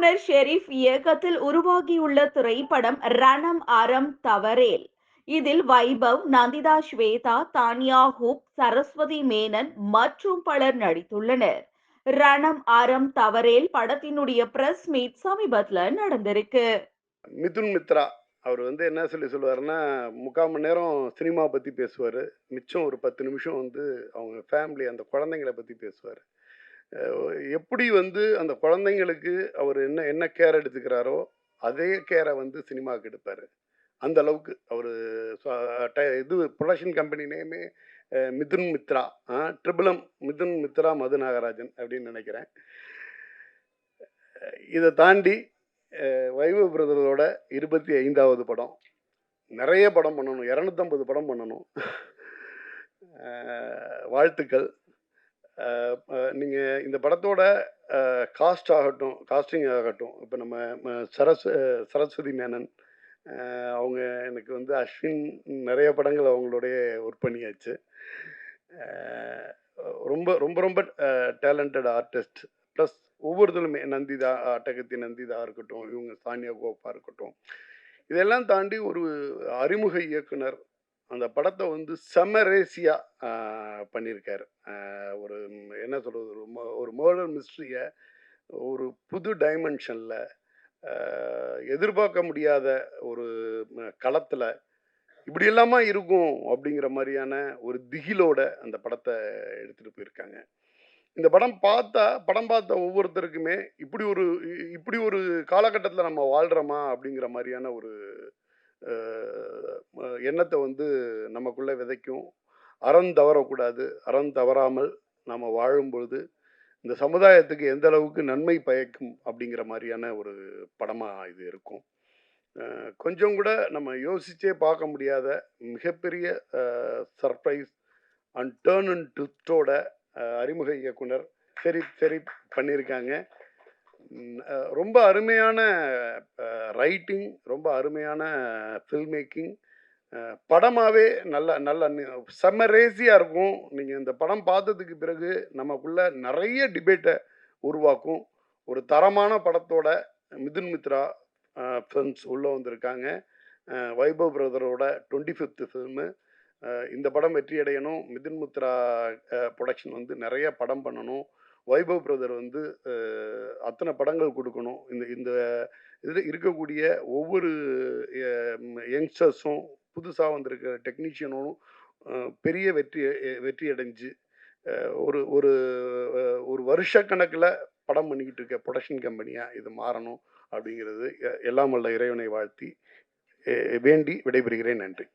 இயக்குனர் ஷெரீப் இயக்கத்தில் உருவாகியுள்ள திரைப்படம் ரணம் அறம் தவறேல் இதில் வைபவ் நந்திதா ஸ்வேதா தானியா ஹூப் சரஸ்வதி மேனன் மற்றும் பலர் நடித்துள்ளனர். ரணம் அறம் தவறேல் படத்தினுடைய பிரஸ் மீட் சமீபத்துல நடந்திருக்கு. மிதுன் மித்ரா அவர் வந்து என்ன சொல்லி சொல்லுவாருன்னா முக்கால் மணி நேரம் சினிமா பற்றி பேசுவார். மிச்சம் ஒரு பத்து நிமிஷம் வந்து அவங்க ஃபேமிலி அந்த குழந்தைங்கள பற்றி பேசுவார். எப்படி வந்து அந்த குழந்தைங்களுக்கு அவர் என்ன என்ன கேர் எடுத்துக்கிறாரோ அதே கேரை வந்து சினிமாவுக்கு எடுப்பார். அந்த அளவுக்கு அவர் இது ப்ரொடக்ஷன் கம்பெனி நேமே மிதுன் மித்ரா ட்ரிபிளம் மிதுன் மித்ரா மது நாகராஜன் அப்படின்னு நினைக்கிறேன். இதை தாண்டி அஹ், வைபவ் பிரதரோட இருபத்தி ஐந்தாவது படம் நிறைய படம் பண்ணணும் இரநூத்தம்பது படம் பண்ணணும். வாழ்த்துக்கள். நீங்கள் இந்த படத்தோட காஸ்ட் ஆகட்டும் காஸ்டிங் ஆகட்டும் இப்போ நம்ம சரஸ் சரஸ்வதி மேனன் அவங்க எனக்கு வந்து அஸ்வின் நிறைய படங்கள் அவங்களுடைய ஒர்க் பண்ணியாச்சு ரொம்ப ரொம்ப ரொம்ப டேலண்டட் ஆர்டிஸ்ட் ப்ளஸ் ஒவ்வொருத்தருமே நந்திதா அட்டகத்தி நந்திதா இருக்கட்டும் இவங்க சானியா கோப்பா இருக்கட்டும். இதெல்லாம் தாண்டி ஒரு அறிமுக இயக்குனர் அந்த படத்தை வந்து செமரேசியா பண்ணியிருக்காரு ஒரு என்ன சொல்கிறது ஒரு ஒரு மர்டர் மிஸ்ட்ரியை ஒரு புது டைமென்ஷனில் எதிர்பார்க்க முடியாத ஒரு களத்தில் இப்படி எல்லாமா இருக்கும் அப்படிங்கிற மாதிரியான ஒரு திகிலோட அந்த படத்தை எடுத்துகிட்டு போயிருக்காங்க. இந்த படம் பார்த்தா படம் பார்த்த ஒவ்வொருத்தருக்குமே இப்படி ஒரு இ- இப்படி ஒரு காலகட்டத்தில் நம்ம வாழ்கிறோமா அப்படிங்கிற மாதிரியான ஒரு எண்ணத்தை வந்து நமக்குள்ள விதைக்கும். அறம் தவறக்கூடாது. அறம் தவறாமல் நாம் வாழும்பொழுது இந்த சமுதாயத்துக்கு எந்த அளவுக்கு நன்மை பயக்கும் அப்படிங்கிற மாதிரியான ஒரு படமாக இது இருக்கும். கொஞ்சம் கூட நம்ம யோசிச்சே பார்க்க முடியாத மிகப்பெரிய சர்ப்ரைஸ் அண்ட் டேர்ன் அண்ட் ட்விஸ்டோட அறிமுக இயக்குனர் சரி சரி பண்ணியிருக்காங்க. ரொம்ப அருமையான ரைட்டிங் ரொம்ப அருமையான ஃபில்ம் மேக்கிங் படமாகவே நல்ல நல்ல செம்ம ரேசியாக இருக்கும். நீங்கள் இந்த படம் பார்த்ததுக்கு பிறகு நமக்குள்ள நிறைய டிபேட்டை உருவாக்கும். ஒரு தரமான படத்தோட மிதுன் மித்ரா ஃபிலிம்ஸ் உள்ளே வந்திருக்காங்க. வைபவ் பிரதரோட டுவெண்ட்டி ஃபிஃப்த்து ஃபில்மு இந்த படம் வெற்றி அடையணும். மிதுன் மித்ரா ப்ரொடக்ஷன் வந்து நிறைய படம் பண்ணணும். வைபவ் பிரதர் வந்து அத்தனை படங்கள் கொடுக்கணும். இந்த இந்த இதில் இருக்கக்கூடிய ஒவ்வொரு யங்ஸ்டர்ஸும் புதுசாக வந்திருக்கிற டெக்னீஷியனும் பெரிய வெற்றி வெற்றி அடைஞ்சு ஒரு ஒரு ஒரு வருஷ ஒரு வருஷக்கணக்கில் படம் பண்ணிக்கிட்டு இருக்க ப்ரொடக்ஷன் கம்பெனியாக இது மாறணும் அப்படிங்கிறது எ- எல்லாம் வல்ல இறைவனை வாழ்த்தி வேண்டி விடைபெறுகிறேன். நன்றி.